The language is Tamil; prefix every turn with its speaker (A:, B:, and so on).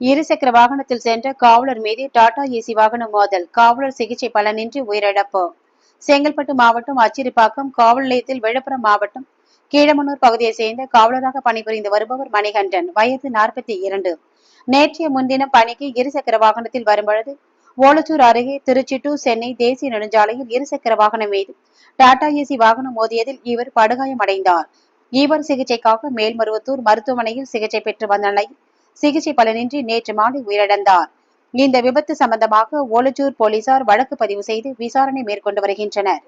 A: இருசக்கர வாகனத்தில் சென்ற காவலர் மீது டாடா ஏசி வாகனம் மோதல். காவலர் சிகிச்சை பலனின்றி உயிரிழப்பு. செங்கல்பட்டு மாவட்டம் அச்சிரிப்பாக்கம் காவல் நிலையத்தில் விழுப்புரம் மாவட்டம் கீழமனூர் பகுதியைச் சேர்ந்த காவலராக பணிபுரிந்து வருபவர் மணிகண்டன். வயது நாற்பத்தி இரண்டு. நேற்றைய முன்தினம் பணிக்கு இருசக்கர வாகனத்தில் வரும்பொழுது ஓலச்சூர் அருகே திருச்சி டு சென்னை தேசிய நெடுஞ்சாலையில் இருசக்கர வாகனம் மீது டாடா ஏசி வாகனம் மோதியதில் இவர் படுகாயமடைந்தார். இவர் சிகிச்சைக்காக மேல்மருவத்தூர் மருத்துவமனையில் சிகிச்சை பெற்று வந்த நிலையில் சிகிச்சை பலனின்றி நேற்று மாலை உயிரிழந்தார். இந்த விபத்து சம்பந்தமாக ஓலச்சூர் போலீசார் வழக்கு பதிவு செய்து விசாரணை மேற்கொண்டு வருகின்றனர்.